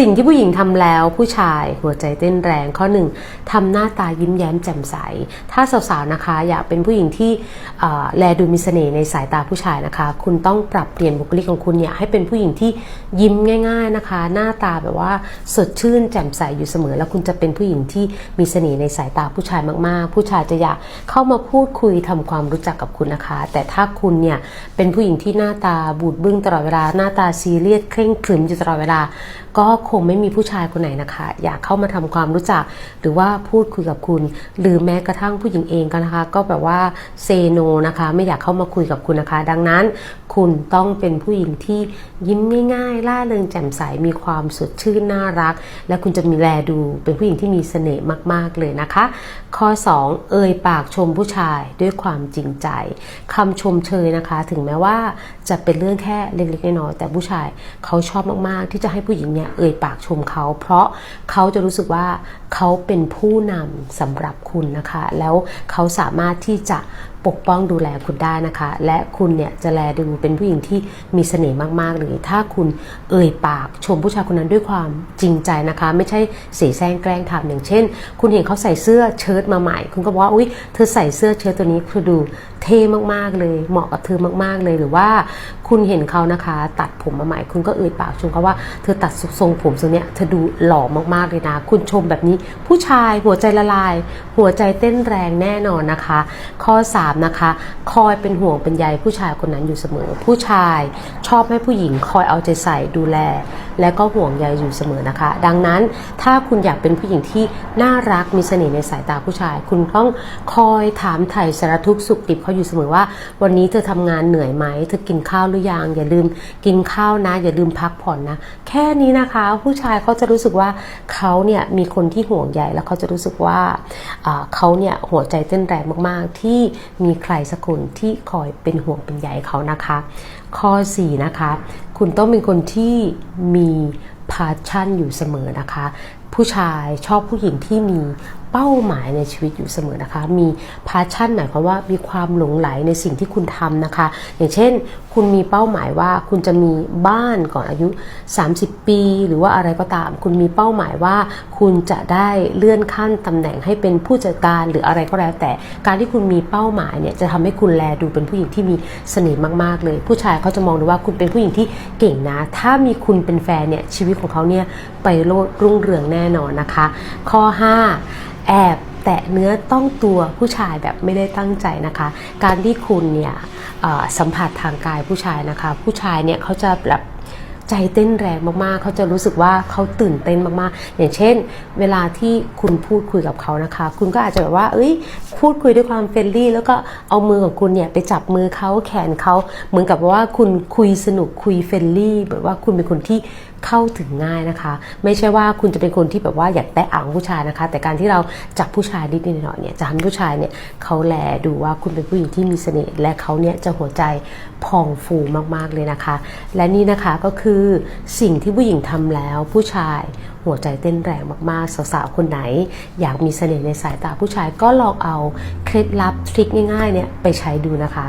สิ่งที่ผู้หญิงทำแล้วผู้ชายหัวใจเต้นแรงข้อหนึ่งทำหน้าตายิ้มแย้มแจ่มใส ถ้าสาวๆนะคะ อยากเป็นผู้หญิงที่เอ่อแลดูมีเสน่ห์ในสายตาผู้ชายนะคะ คุณต้องปรับเปลี่ยนบุคลิกของคุณเนี่ยให้เป็นผู้หญิงที่ยิ้มง่าย ๆนะคะ หน้าตาแบบว่าสดชื่นแจ่มใสอยู่เสมอ แล้วคุณจะเป็นผู้หญิงที่มีเสน่ห์ในสายตาผู้ชายมากๆ ผู้ชายจะอยากเข้ามาพูดคุยทำความรู้จักกับคุณนะคะ แต่ถ้าคุณเนี่ยเป็นผู้หญิงที่หน้าตาบูดบึ้งตลอดเวลาหน้าตาซีเรียสเคร่งขรึมอยู่ตลอดเวลาก็คงไม่มีผู้ชายคนไหนนะคะ อยากเข้ามาทำความรู้จัก หรือว่าพูดคุยกับคุณ หรือแม้กระทั่งผู้หญิงเองก็นะคะ ก็แบบว่าเซโนนะคะ ไม่อยากเข้ามาคุยกับคุณนะคะ ดังนั้น คุณต้องเป็นผู้หญิงที่ยิ้มง่ายๆล่าเริงแจ่มใสมีความสดชื่นน่ารัก และคุณจะมีแลดูเป็นผู้หญิงที่มีเสน่ห์มาก ๆเลยนะคะ ข้อ 2 เอ่ยปากชมผู้ชายด้วยความจริงใจคำชมเชยนะคะ ถึงแม้ว่าจะเป็นเรื่องแค่เล็กๆน้อยๆแต่ผู้ชายเขาชอบมากๆ ที่จะให้ผู้หญิงเนี่ยเอ่ยปากชมเขา เพราะเขาจะรู้สึกว่าเขาเป็นผู้นำสำหรับคุณนะคะ แล้วเขาสามารถที่จะ ปกป้องดูแลคุณได้นะคะ และคุณเนี่ยจะแลดูเป็นผู้หญิงที่มีเสน่ห์มากๆเลยถ้าคุณเอ่ยปากชมผู้ชายคนนั้นด้วยความจริงใจนะคะ ไม่ใช่เสแสร้งแกล้งทำอย่างเช่น คุณเห็นเขาใส่เสื้อเชิ้ตมาใหม่ คุณก็บอกว่าอุ้ยเธอใส่เสื้อเชิ้ตตัวนี้เธอดูเท่มากๆเลย เหมาะกับเธอมากๆเลยหรือว่าคุณเห็นเขานะคะ ตัดผมมาใหม่ คุณก็เอ่ยปากชมเขาว่าเธอตัดทรงผมทรงเนี้ยเธอดูหล่อมากๆเลยนะ คุณชมแบบนี้ผู้ชายหัวใจละลาย หัวใจเต้นแรงแน่นอนนะคะ ข้อ3นะคะ คอยเป็นห่วงเป็นใยผู้ชายคนนั้นอยู่เสมอ ผู้ชายชอบให้ผู้หญิงคอยเอาใจใส่ดูแล และก็ห่วงใยอยู่เสมอนะคะ ดังนั้นถ้าคุณอยากเป็นผู้หญิงที่น่ารักมีเสน่ห์ในสายตาผู้ชาย คุณต้องคอยถามไถ่สารทุกข์สุขดิบเขาอยู่เสมอว่า วันนี้เธอทำงานเหนื่อยไหมเธอกินข้าวหรือยังอย่าลืมกินข้าวนะ อย่าลืมพักผ่อนนะ แค่นี้นะคะ ผู้ชายเขาจะรู้สึกว่าเขาเนี่ยมีคนที่ห่วงใยแล้วเขาจะรู้สึกว่าอ่าเขาเนี่ยหัวใจเต้นแรงมากๆ ที่มีใครสักคนที่คอยเป็นห่วงเป็นใยเขานะคะ ข้อ 4 นะคะ คุณต้องเป็นคนที่มีพาชั่นอยู่เสมอนะคะ ผู้ชายชอบผู้หญิงที่มี เป้าหมายในชีวิตอยู่เสมอนะคะ มีพาชั่นหมายความว่ามีความหลงไหลในสิ่งที่คุณทำนะคะ อย่างเช่น คุณมีเป้าหมายว่าคุณจะมีบ้านก่อนอายุ 30 ปี หรือว่าอะไรก็ตาม คุณมีเป้าหมายว่า คุณจะได้เลื่อนขั้นตำแหน่งให้เป็นผู้จัดการหรืออะไรก็แล้วแต่ การที่คุณมีเป้าหมายเนี่ยจะทำให้คุณแลดูเป็นผู้หญิงที่มีเสน่ห์มากๆเลย ผู้ชายเขาจะมองดูว่าคุณเป็นผู้หญิงที่เก่งนะ ถ้ามีคุณเป็นแฟนเนี่ยชีวิตของเขาเนี่ยไปโลดรุ่งเรืองแน่นอนนะคะ ข้อ 5แอบแตะเนื้อต้องตัวผู้ชายแบบไม่ได้ตั้งใจนะคะ การที่คุณเนี่ยสัมผัสทางกายผู้ชายนะคะ ผู้ชายเนี่ยเขาจะแบบ ใจเต้นแรงมากๆ เขาจะรู้สึกว่าเขาตื่นเต้นมากๆ อย่างเช่น เวลาที่คุณพูดคุยกับเขานะคะ คุณก็อาจจะแบบว่า เอ้ย พูดคุยด้วยความเฟรนลี่ แล้วก็เอามือของคุณเนี่ยไปจับมือเขาแขนเขา เหมือนกับว่าคุณคุยสนุกคุยเฟรนลี่ แบบว่าคุณเป็นคนที่เข้าถึงง่ายนะคะ ไม่ใช่ว่าคุณจะเป็นคนที่แบบว่าอยากแตะอ่างผู้ชายนะคะ แต่การที่เราจับผู้ชายนิดๆหน่อยๆเนี่ยจะทำให้ผู้ชายเนี่ยเขาแลดูว่าคุณเป็นผู้หญิงที่มีเสน่ห์และเขาเนี่ยจะหัวใจพองฟูมากๆเลยนะคะ และนี่นะคะก็คืคือสิ่งที่ผู้หญิงทำแล้วผู้ชายหัวใจเต้นแรงมาก ๆ สาว ๆ คนไหน อยากมีเสน่ห์ในสายตาผู้ชายก็ลองเอาเคล็ดลับทริคง่าย ๆ เนี่ยไปใช้ดูนะคะ